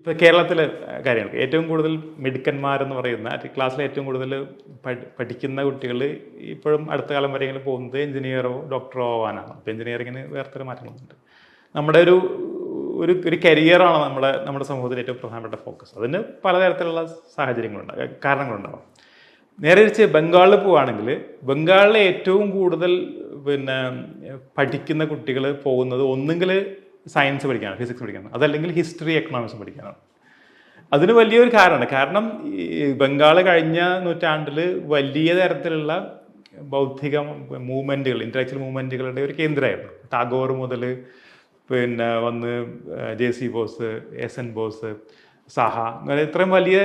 ഇപ്പോൾ കേരളത്തിലെ കാര്യങ്ങൾ. ഏറ്റവും കൂടുതൽ മിടുക്കന്മാരെന്ന് പറയുന്ന ക്ലാസ്സിലെ ഏറ്റവും കൂടുതൽ പഠിക്കുന്ന കുട്ടികൾ ഇപ്പോഴും അടുത്ത കാലം വരെയെങ്കിലും പോകുന്നത് എഞ്ചിനീയറോ ഡോക്ടറോ ആവാനാണ്. അപ്പോൾ എഞ്ചിനീയറിങ്ങിന് വേറെ മാറ്റങ്ങളൊന്നുണ്ട്. നമ്മുടെ ഒരു ഒരു ഒരു കരിയറാണ് നമ്മുടെ നമ്മുടെ സമൂഹത്തിൽ ഏറ്റവും പ്രധാനപ്പെട്ട ഫോക്കസ്. അതിന് പലതരത്തിലുള്ള സാഹചര്യങ്ങളുണ്ടാകും കാരണങ്ങളുണ്ടാകും നേരെ തിരിച്ച് ബംഗാളിൽ പോവുകയാണെങ്കിൽ ബംഗാളിലെ ഏറ്റവും കൂടുതൽ പിന്നെ പഠിക്കുന്ന കുട്ടികൾ പോകുന്നത് ഒന്നുകിൽ സയൻസ് പഠിക്കാനാണ് ഫിസിക്സ് പഠിക്കാനാണ് അതല്ലെങ്കിൽ ഹിസ്റ്ററി എക്കണോമിക്സ് പഠിക്കാനാണ്. അതിന് വലിയൊരു കാരണമാണ്. കാരണം ബംഗാൾ കഴിഞ്ഞ നൂറ്റാണ്ടിൽ വലിയ തരത്തിലുള്ള ബൗദ്ധിക മൂവ്മെന്റുകൾ ഇന്റലക്ച്വൽ മൂവ്മെന്റുകളുടെ ഒരു കേന്ദ്രമായിരുന്നു. ടാഗോർ മുതൽ പിന്നെ വന്ന് J C Bose S N Bose Saha അങ്ങനെ ഇത്രയും വലിയ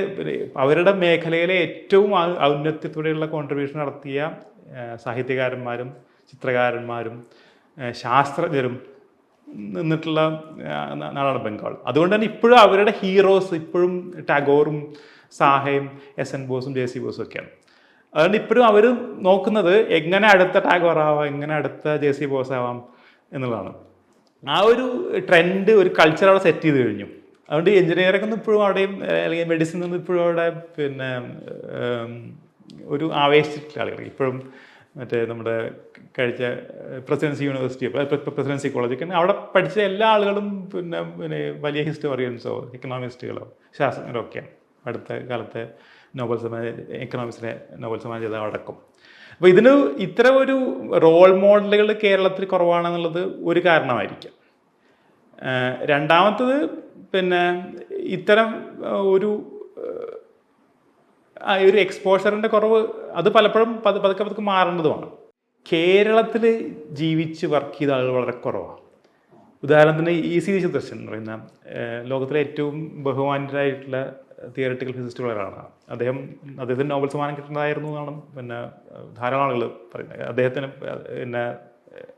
അവരുടെ മേഖലയിലെ ഏറ്റവും ഔന്നത്യത്തോടെയുള്ള കോൺട്രിബ്യൂഷൻ നടത്തിയ സാഹിത്യകാരന്മാരും ചിത്രകാരന്മാരും ശാസ്ത്രജ്ഞരും നിന്നിട്ടുള്ള നാടാണ് ബംഗാൾ. അതുകൊണ്ട് തന്നെ ഇപ്പോഴും അവരുടെ ഹീറോസ് ഇപ്പോഴും ടാഗോറും സാഹയും എസ് എൻ ബോസും ജെ സി ബോസും ഒക്കെയാണ്. അതുകൊണ്ട് ഇപ്പോഴും അവർ നോക്കുന്നത് എങ്ങനെ അടുത്ത ടാഗോർ ആവാം എങ്ങനെ അടുത്ത ജെ സി ബോസ് ആവാം എന്നുള്ളതാണ്. ആ ഒരു ട്രെൻഡ് ഒരു കൾച്ചർ അവിടെ സെറ്റ് ചെയ്ത് കഴിഞ്ഞു. അതുകൊണ്ട് എഞ്ചിനീയറിംഗ് ഒന്നും ഇപ്പോഴും അവിടെയും അല്ലെങ്കിൽ മെഡിസിൻ ഒന്നും ഇപ്പോഴും അവിടെ പിന്നെ ഒരു ആവേശിച്ചിട്ടുള്ള ആളുകൾ ഇപ്പോഴും മറ്റേ നമ്മുടെ കഴിച്ച പ്രസിഡൻസി യൂണിവേഴ്സിറ്റി പ്രസിഡൻസി കോളേജ് പിന്നെ അവിടെ പഠിച്ച എല്ലാ ആളുകളും പിന്നെ പിന്നെ വലിയ ഹിസ്റ്റോറിയൻസോ എക്കണോമിസ്റ്റുകളോ ശാസ്ത്രജ്ഞരോ ഒക്കെയാണ് അടുത്ത കാലത്തെ നോബൽ സമ്മാന എക്കണോമിക്സിനെ നോബൽ സമ്മാനം ചെയ്ത അടക്കം. അപ്പോൾ ഇതിന് ഇത്ര ഒരു റോൾ മോഡലുകൾ കേരളത്തിൽ കുറവാണെന്നുള്ളത് ഒരു കാരണമായിരിക്കാം. രണ്ടാമത്തത് പിന്നെ ഇത്തരം ഒരു ഒരു എക്സ്പോഷറിന്റെ കുറവ് അത് പലപ്പോഴും പത് പതുക്കെ പതുക്കെ മാറേണ്ടതുമാണ്. കേരളത്തിൽ ജീവിച്ച് വർക്ക് ചെയ്ത ആളുകൾ വളരെ കുറവാണ്. ഉദാഹരണത്തിന് ഇ സി ചിത്രശൻ എന്ന് പറയുന്ന ലോകത്തിലെ ഏറ്റവും ബഹുമാനരായിട്ടുള്ള തിയറട്ടിക്കൽ ഫിസിസ്റ്റുള്ള ഒരാളാണ്. അദ്ദേഹം അദ്ദേഹത്തിന് നോബൽ സമ്മാനം കിട്ടുന്നതായിരുന്നു എന്നാണ് പിന്നെ ധാരാളം ആളുകൾ പറയുന്നത്. അദ്ദേഹത്തിന് പിന്നെ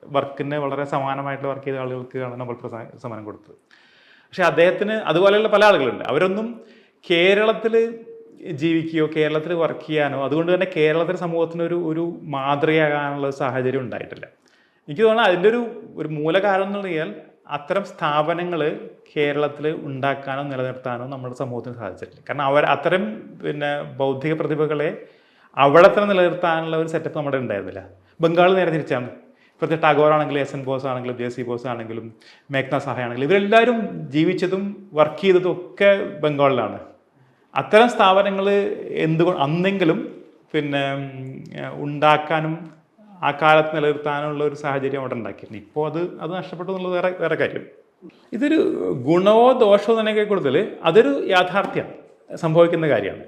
വർക്കിന് വളരെ സമാനമായിട്ടുള്ള വർക്ക് ചെയ്ത ആളുകൾക്കാണ് നോബൽ സമ്മാനം കൊടുത്തത്. പക്ഷേ അദ്ദേഹത്തിന് അതുപോലെയുള്ള പല ആളുകളുണ്ട്. അവരൊന്നും കേരളത്തിൽ ജീവിക്കുകയോ കേരളത്തിൽ വർക്ക് ചെയ്യാനോ അതുകൊണ്ട് തന്നെ കേരളത്തിലെ സമൂഹത്തിന് ഒരു ഒരു മാതൃകയാകാനുള്ള സാഹചര്യം ഉണ്ടായിട്ടില്ല. എനിക്ക് തോന്നുന്നു അതിന്റെ ഒരു ഒരു മൂലകാരണം എന്ന് പറഞ്ഞാൽ അത്തരം സ്ഥാപനങ്ങൾ കേരളത്തിൽ ഉണ്ടാക്കാനോ നിലനിർത്താനോ നമ്മുടെ സമൂഹത്തിന് സാധിച്ചിട്ടില്ല. കാരണം അവർ അത്തരം പിന്നെ ബൗദ്ധിക പ്രതിഭകളെ അവിടെ തന്നെ നിലനിർത്താനുള്ള ഒരു സെറ്റപ്പ് നമ്മുടെ ഉണ്ടായിരുന്നില്ല. ബംഗാൾ നേരെ തിരിച്ചാണ് ഇപ്പോഴത്തെ ടാഗോർ ആണെങ്കിലും എസ് എൻ ബോസ് ആണെങ്കിലും ജെ സി ബോസ് ആണെങ്കിലും മേഘ്ന സഹായ ആണെങ്കിലും ഇവരെല്ലാവരും ജീവിച്ചതും വർക്ക് ചെയ്തതും ഒക്കെ ബംഗാളിലാണ്. അത്തരം സ്ഥാപനങ്ങൾ എന്തുകൊണ്ട് അന്നെങ്കിലും പിന്നെ ഉണ്ടാക്കാനും ആ കാലത്ത് നിലനിർത്താനുള്ള ഒരു സാഹചര്യം അവിടെ ഉണ്ടാക്കിയിരുന്നു ഇപ്പോൾ അത് അത് നഷ്ടപ്പെട്ടു എന്നുള്ളത് വേറെ വേറെ കാര്യം. ഇതൊരു ഗുണമോ ദോഷമോ തന്നെ കൂടുതൽ അതൊരു യാഥാർത്ഥ്യം സംഭവിക്കുന്ന കാര്യമാണ്.